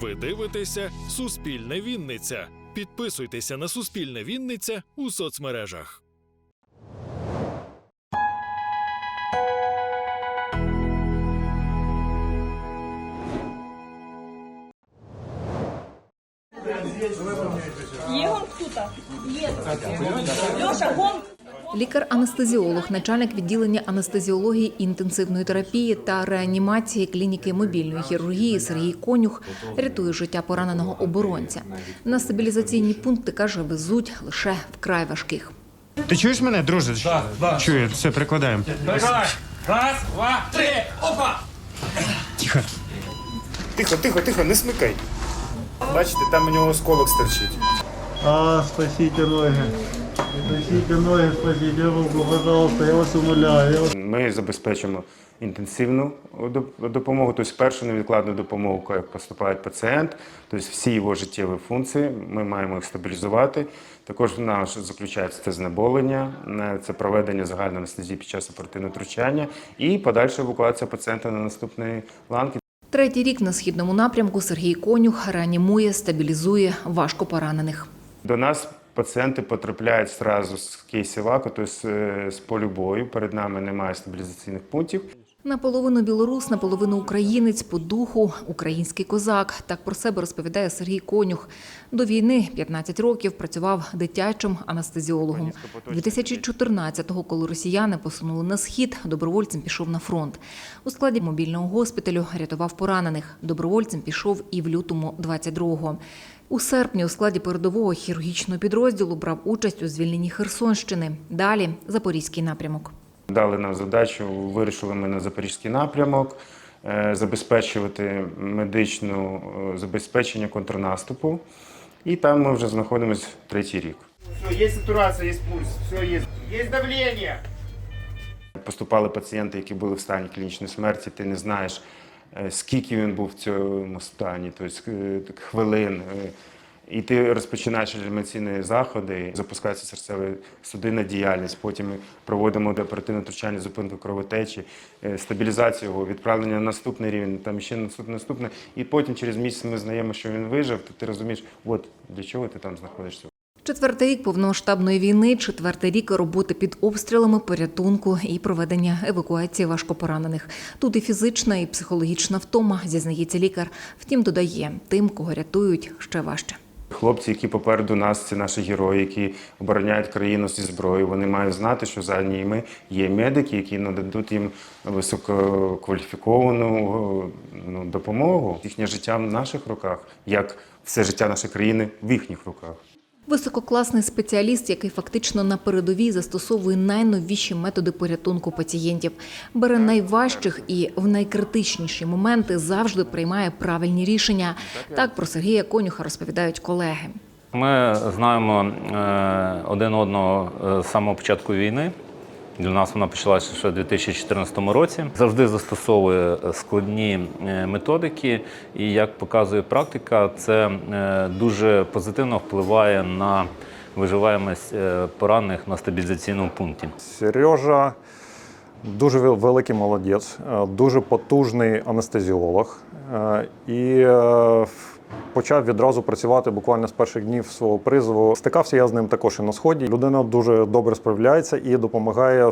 Ви дивитеся Суспільне Вінниця. Підписуйтеся на Суспільне Вінниця у соцмережах. Є гонг тут? Є. Льоша, гонг. Лікар-анестезіолог, начальник відділення анестезіології, інтенсивної терапії та реанімації клініки мобільної хірургії Сергій Конюх рятує життя пораненого оборонця. На стабілізаційні пункти каже, везуть лише вкрай важких. Ти чуєш мене, друже? Так, так. Чую, все, прикладаємо. Давай! Раз, два, три! Опа! Тихо. Тихо, тихо, тихо, не смикай. Бачите, там у нього осколок стерчить. А, спасите ноги. Спасите ноги, спасите руку, пожалуйста, я вас умоляю. Я вас... Ми забезпечимо інтенсивну допомогу, тобто першу невідкладну допомогу, коли поступає пацієнт, тобто всі його життєві функції, ми маємо їх стабілізувати. Також в нас заключається це знеболення, це проведення загальної анестезії під час оперативного втручання і подальша евакуація пацієнта на наступний ланки. Третій рік на східному напрямку Сергій Конюх реанімує, стабілізує важко поранених. До нас пацієнти потрапляють зразу з кейсів АКО, тобто е, з полю бою. Перед нами немає стабілізаційних пунктів. Наполовину білорус, наполовину українець, по духу український козак. Так про себе розповідає Сергій Конюх. До війни 15 років працював дитячим анестезіологом. 2014-го, коли росіяни посунули на схід, добровольцем пішов на фронт. У складі мобільного госпіталю рятував поранених. Добровольцем пішов і в лютому 22-го. У серпні у складі передового хірургічного підрозділу брав участь у звільненні Херсонщини. Далі Запорізький напрямок. Дали нам задачу, вирішили ми на запорізький напрямок е, забезпечувати медичну е, забезпечення контрнаступу. І там ми вже знаходимося третій рік. Все, есть сатурация, есть пульс, все есть. Есть давление. Поступали пацієнти, які були в стані клінічної смерті. Ти не знаєш, скільки він був в цьому стані, тобто е, хвилин. е, І ти розпочинаєш реанімаційні заходи, запускається серцева судинна діяльність. Потім ми проводимо оперативне втручання, зупинку кровотечі, е, стабілізацію його, відправлення на наступний рівень, там ще наступне, наступне. І потім через місяць ми знаємо, що він вижив. То ти розумієш, от для чого ти там знаходишся. Четвертий рік повномасштабної війни, четвертий рік роботи під обстрілами, порятунку і проведення евакуації важкопоранених. Тут і фізична, і психологічна втома, зізнається лікар. Втім, додає тим, кого рятують, ще важче. Хлопці, які попереду нас, це наші герої, які обороняють країну зі зброєю. Вони мають знати, що за ними є медики, які нададуть їм висококваліфіковану ну, допомогу. Їхнє життя в наших руках, як все життя нашої країни в їхніх руках. Висококласний спеціаліст, який фактично на передовій застосовує найновіші методи порятунку пацієнтів, бере найважчих і в найкритичніші моменти завжди приймає правильні рішення. Так про Сергія Конюха розповідають колеги. Ми знаємо е, один одного е, з самого початку війни. Для нас вона почалася ще у 2014 році. Завжди застосовує складні е, методики, і як показує практика, це е, дуже позитивно впливає на виживаємость е, поранених на стабілізаційному пункті. Сережа дуже великий молодець, е, дуже потужний анестезіолог. е, І е, почав відразу працювати буквально з перших днів свого призову. Стикався я з ним також і на сході. Людина дуже добре справляється і допомагає е,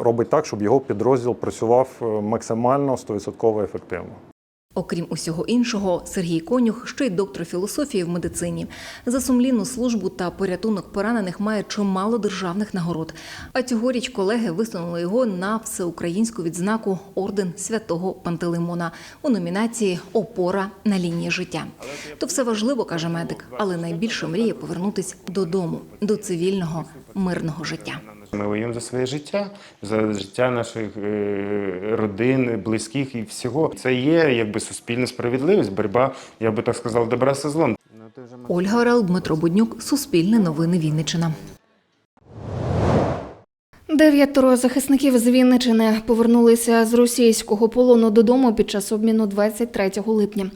робить так, щоб його підрозділ працював е, максимально 100% ефективно. Окрім усього іншого, Сергій Конюх ще й доктор філософії в медицині. За сумлінну службу та порятунок поранених має чимало державних нагород. А цьогоріч колеги висунули його на всеукраїнську відзнаку орден святого Пантелеймона у номінації Опора на лінії життя. То все важливо, каже медик, але найбільше мріє повернутись додому, до цивільного мирного життя. Ми воюємо за своє життя, за життя наших е, родин, близьких і всього. Це є якби суспільна справедливість, боротьба, я би так сказав, добра зі злом. Ольга Орел, Дмитро Буднюк, Суспільне новини Вінниччина. Дев'ятеро захисників з Вінничини повернулися з російського полону додому під час обміну 23 липня.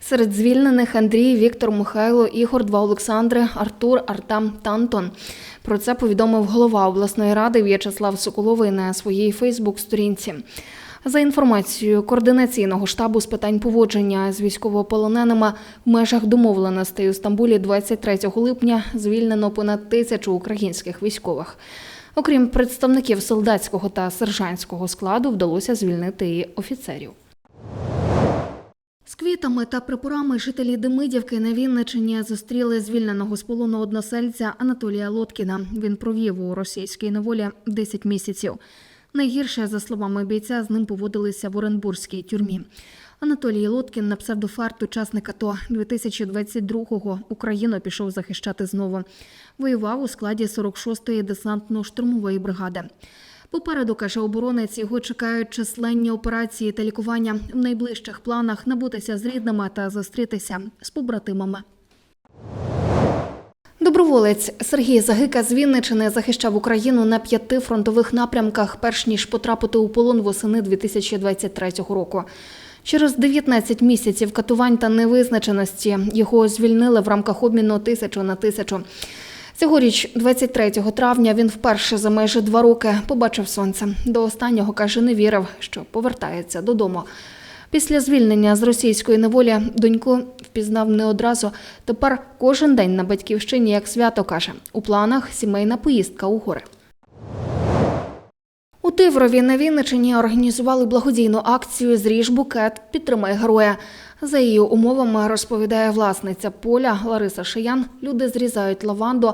Серед звільнених Андрій, Віктор, Михайло, Ігор, два Олександри, Артур, Артам та Антон. Про це повідомив голова обласної ради В'ячеслав Соколовий на своїй Фейсбук-сторінці. За інформацією координаційного штабу з питань поводження з військовополоненими в межах домовленостей у Стамбулі 23 липня звільнено понад тисячу українських військових. Окрім представників солдатського та сержантського складу, вдалося звільнити і офіцерів. З квітами та прапорами жителі Демидівки на Вінничині зустріли звільненого з полону односельця Анатолія Лоткіна. Він провів у російській неволі 10 місяців. Найгірше, за словами бійця, з ним поводилися в Оренбурзькій тюрмі. Анатолій Лоткін на псевдофарт учасник АТО 2022-го Україну пішов захищати знову. Воював у складі 46-ї десантно-штурмової бригади. Попереду, каже оборонець, його чекають численні операції та лікування в найближчих планах набутися з рідними та зустрітися з побратимами. Доброволець Сергій Загика з Вінничини захищав Україну на п'яти фронтових напрямках, перш ніж потрапити у полон восени 2023 року. Через 19 місяців катувань та невизначеності його звільнили в рамках обміну тисячу на тисячу. Цьогоріч, 23 травня, він вперше за майже два роки побачив сонце. До останнього каже, не вірив, що повертається додому. Після звільнення з російської неволі доньку впізнав не одразу. Тепер кожен день на батьківщині як свято каже. У планах сімейна поїздка у гори. У Тиврові на Вінничині організували благодійну акцію Зріж букет, підтримай героя. За її умовами розповідає власниця поля Лариса Шиян. Люди зрізають лаванду,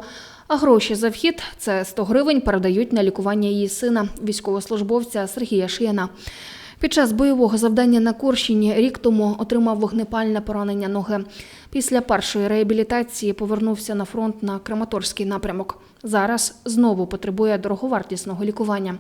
а гроші за вхід це 100 гривень передають на лікування її сина, військовослужбовця Сергія Шияна. Під час бойового завдання на Курщині рік тому отримав вогнепальне поранення ноги. Після першої реабілітації повернувся на фронт на Краматорський напрямок. Зараз знову потребує дороговартісного лікування.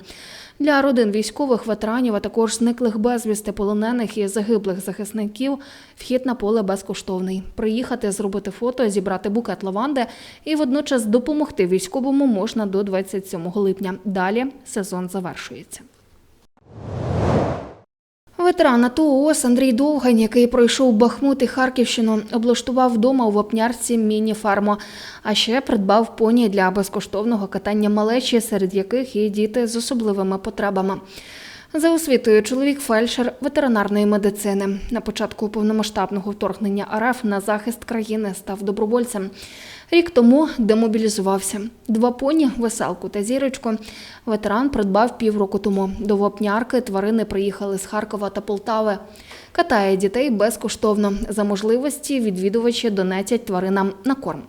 Для родин військових ветеранів, а також зниклих безвісти полонених і загиблих захисників вхід на поле безкоштовний. Приїхати, зробити фото, зібрати букет лаванди і водночас допомогти військовому можна до 27 липня. Далі сезон завершується. Ветеран АТО ООС Андрій Довгань, який пройшов Бахмут і Харківщину, облаштував вдома у Вапнярці міні-фарму, а ще придбав поні для безкоштовного катання малечі, серед яких і діти з особливими потребами. За освітою чоловік фельдшер ветеринарної медицини. На початку повномасштабного вторгнення РФ на захист країни став добровольцем. Рік тому демобілізувався. Два поні, веселку та зірочку. Ветеран придбав півроку тому. До Вапнярки тварини приїхали з Харкова та Полтави. Катає дітей безкоштовно. За можливості відвідувачі донетять тваринам на корм.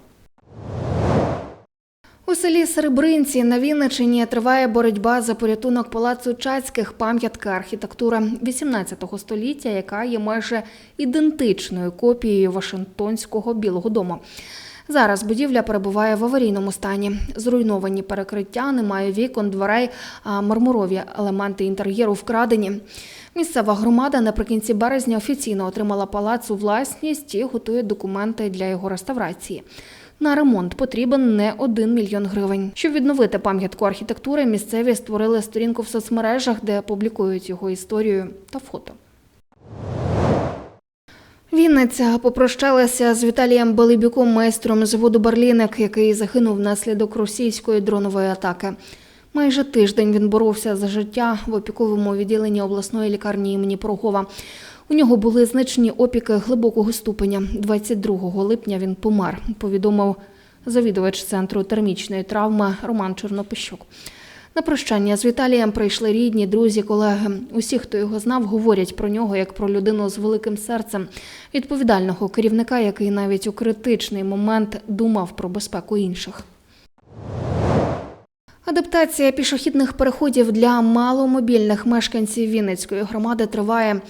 Селі Серебринці на Вінничині триває боротьба за порятунок палацу Чацьких пам'ятка архітектури XVIII століття, яка є майже ідентичною копією Вашингтонського Білого дому. Зараз будівля перебуває в аварійному стані. Зруйновані перекриття, немає вікон, дверей, а мармурові елементи інтер'єру вкрадені. Місцева громада наприкінці березня офіційно отримала палац у власність і готує документи для його реставрації. На ремонт потрібен не один мільйон гривень. Щоб відновити пам'ятку архітектури, місцеві створили сторінку в соцмережах, де публікують його історію та фото. Вінниця попрощалася з Віталієм Балибюком, майстром заводу Барлінек, який загинув внаслідок російської дронової атаки. Майже тиждень він боровся за життя в опіковому відділенні обласної лікарні імені Порогова. У нього були значні опіки глибокого ступеня. 22 липня він помер, повідомив завідувач центру термічної травми Роман Чорнопищук. На прощання з Віталієм прийшли рідні, друзі, колеги. Усі, хто його знав, говорять про нього як про людину з великим серцем, відповідального керівника, який навіть у критичний момент думав про безпеку інших. Адаптація пішохідних переходів для маломобільних мешканців Вінницької громади триває.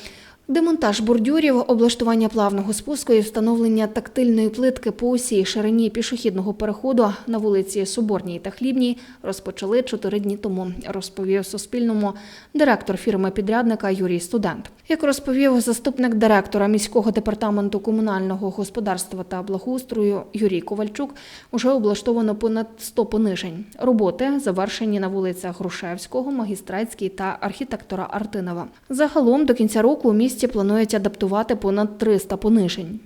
Демонтаж бордюрів, облаштування плавного спуску і встановлення тактильної плитки по усій ширині пішохідного переходу на вулиці Соборній та Хлібній розпочали чотири дні тому, розповів Суспільному директор фірми-підрядника Юрій Студент. Як розповів заступник директора міського департаменту комунального господарства та благоустрою Юрій Ковальчук, уже облаштовано понад 100 понижень. Роботи завершені на вулицях Грушевського, Магістратській та архітектора Артинова. Загалом до кінця року у місті планують адаптувати понад 300 понижень.